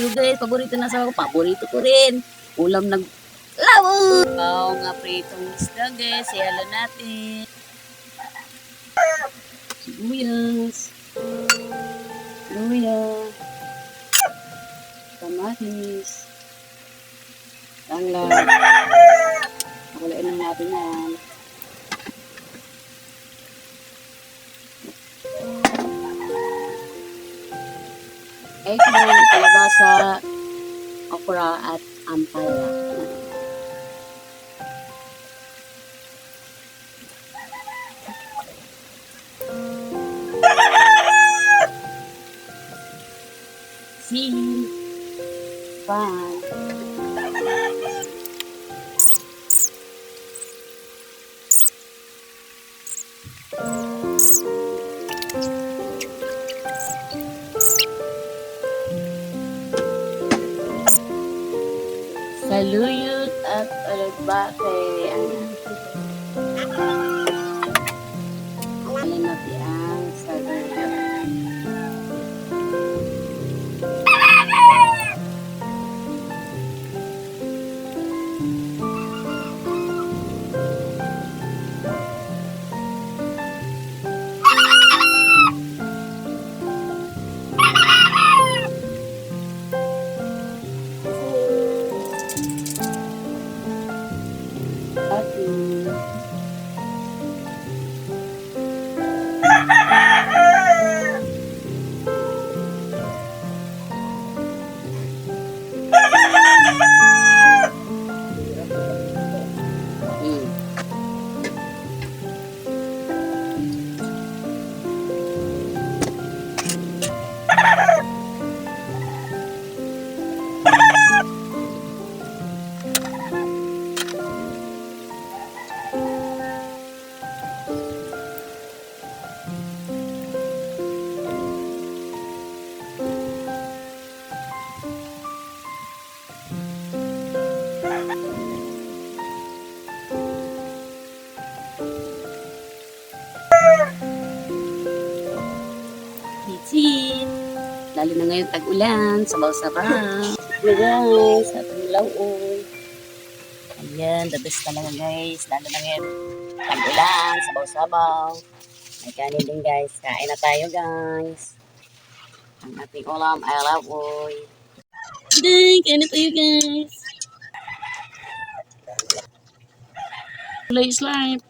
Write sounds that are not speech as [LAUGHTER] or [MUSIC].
Yung guys, paborito na sa ako. Paborito ko rin. Ulam ng labo. Wow, nga pritong isda guys. Ihalo natin. Sibuyas. Luya. Kamatis. Langlang. Eggplant, kalabasa, okra, at ampalaya. [LAUGHS] Seal, pan, saluyot at alagbake. Lalo na ngayon tag-ulan, sabaw-sabaw. Ito guys, ating lauoy. Ayan, the best talaga guys. Lalo na ngayon tag-ulan, sabaw-sabaw. May kanin din guys. Kain na tayo guys. Ang ating ulam ay lauoy. Ding, kain na tayo guys. Play slime.